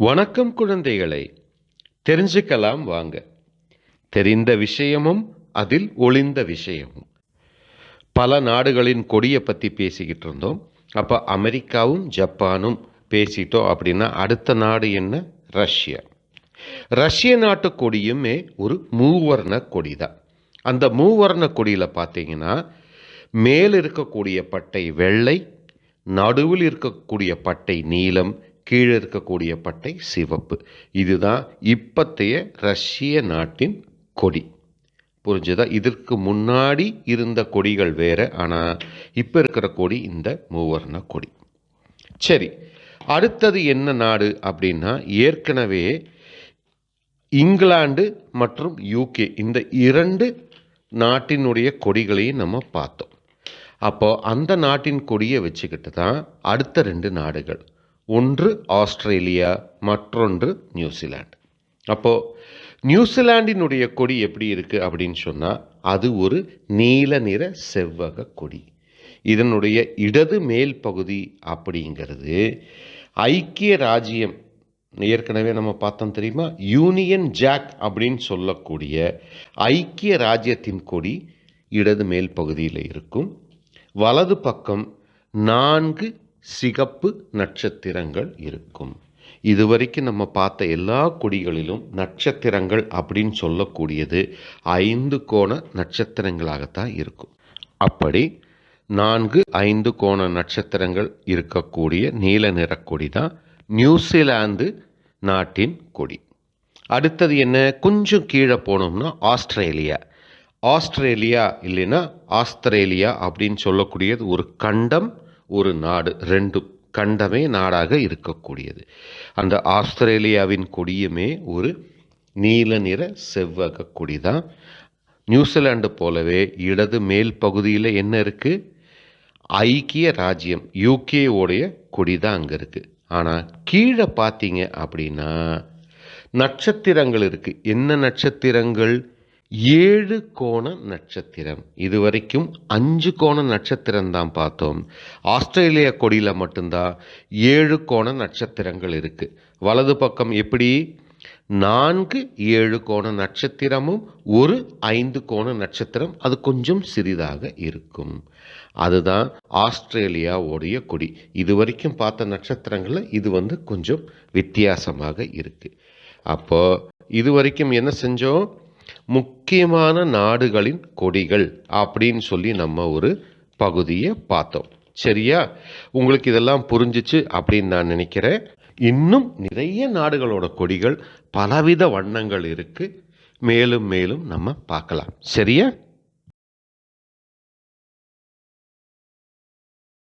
வணக்கம் குழந்தைகளை. தெரிஞ்சுக்கலாம் வாங்க. தெரிந்த விஷயமும் அதில் ஒளிந்த விஷயமும். பல நாடுகளின் கொடியை பற்றி பேசிக்கிட்டு இருந்தோம். அப்போ அமெரிக்காவும் ஜப்பானும் பேசிட்டோம் அப்படின்னா அடுத்த நாடு என்ன? ரஷ்யா. ரஷ்ய நாட்டு கொடியுமே ஒரு மூவர்ண கொடி தான் அந்த மூவர்ண கொடியில் பார்த்தீங்கன்னா மேல் இருக்கக்கூடிய பட்டை வெள்ளை நடுவில் இருக்கக்கூடிய பட்டை நீலம் கீழே இருக்கக்கூடிய பட்டை சிவப்பு. இதுதான் இப்பத்தைய ரஷ்ய நாட்டின் கொடி. புரிஞ்சுதா? இதற்கு முன்னாடி இருந்த கொடிகள் வேற ஆனால் இப்போ இருக்கிற கொடி இந்த மூவர்ண கொடி. சரி அடுத்தது என்ன நாடு அப்படின்னா ஏற்கனவே இங்கிலாந்து மற்றும் யூகே இந்த இரண்டு நாட்டினுடைய கொடிகளையும் நம்ம பார்த்தோம். அப்போ அந்த நாட்டின் கொடியை வச்சுக்கிட்டு தான் அடுத்த ரெண்டு நாடுகள். ஒன்று ஆஸ்திரேலியா மற்றொன்று நியூசிலாந்து. அப்போது நியூசிலாண்டினுடைய கொடி எப்படி இருக்குது அப்படின்னு சொன்னால் அது ஒரு நீல நிற செவ்வக கொடி. இதனுடைய இடது மேல் பகுதி அப்படிங்கிறது ஐக்கிய ராஜ்யம் ஏற்கனவே நம்ம பார்த்தோம் தெரியுமா? யூனியன் ஜாக் அப்படின்னு சொல்லக்கூடிய ஐக்கிய ராஜ்யத்தின் கொடி இடது மேல் பகுதியில் இருக்கும். வலது பக்கம் நான்கு சிகப்பு நட்சத்திரங்கள் இருக்கும். இதுவரைக்கும் நம்ம பார்த்த எல்லா கொடிகளிலும் நட்சத்திரங்கள் அப்படின்னு சொல்லக்கூடியது ஐந்து கோண நட்சத்திரங்களாகத்தான் இருக்கும். அப்படி நான்கு ஐந்து கோண நட்சத்திரங்கள் இருக்கக்கூடிய நீல நிற கொடி தான் நியூசிலாந்து நாட்டின் கொடி. அடுத்தது என்ன? கொஞ்சம் கீழே போனோம்னா ஆஸ்திரேலியா. ஆஸ்திரேலியா இல்லைன்னா ஆஸ்திரேலியா அப்படின்னு சொல்லக்கூடியது ஒரு கண்டம் ஒரு நாடு ரெண்டும் கண்டமே நாடாக இருக்கக்கூடியது. அந்த ஆஸ்திரேலியாவின் கொடியுமே ஒரு நீல நிற செவ்வக கொடி தான் நியூசிலாண்டு போலவே இடது மேல் பகுதியில் என்ன இருக்குது ஐக்கிய ராஜ்யம் யூகேவோடைய கொடி தான் அங்கே இருக்குது ஆனால் கீழே பார்த்தீங்க அப்படின்னா நட்சத்திரங்கள் இருக்குது என்ன நட்சத்திரங்கள்? ஏழு கோண நட்சத்திரம். இது வரைக்கும் அஞ்சு கோண நட்சத்திரம் தான் பார்த்தோம். ஆஸ்திரேலிய கொடியில் மட்டும்தான் ஏழு கோண நட்சத்திரங்கள் இருக்குது வலது பக்கம் எப்படி? நான்கு ஏழு கோண நட்சத்திரமும் ஒரு ஐந்து கோண நட்சத்திரம். அது கொஞ்சம் சிறிதாக இருக்கும். அதுதான் ஆஸ்திரேலியாவுடைய கொடி. இது வரைக்கும் பார்த்த நட்சத்திரங்களில் இது வந்து கொஞ்சம் வித்தியாசமாக இருக்குது அப்போது இது வரைக்கும் என்ன செஞ்சோம்? முக் முக்கியமான நாடுகளின் கொடிகள் அப்படின்னு சொல்லி நம்ம ஒரு பகுதியை பார்த்தோம். சரியா? உங்களுக்கு இதெல்லாம் புரிஞ்சிச்சு அப்படின்னு நான் நினைக்கிறேன். இன்னும் நிறைய நாடுகளோட கொடிகள் பலவித வண்ணங்கள் இருக்குது மேலும் மேலும் நம்ம பார்க்கலாம். சரியா?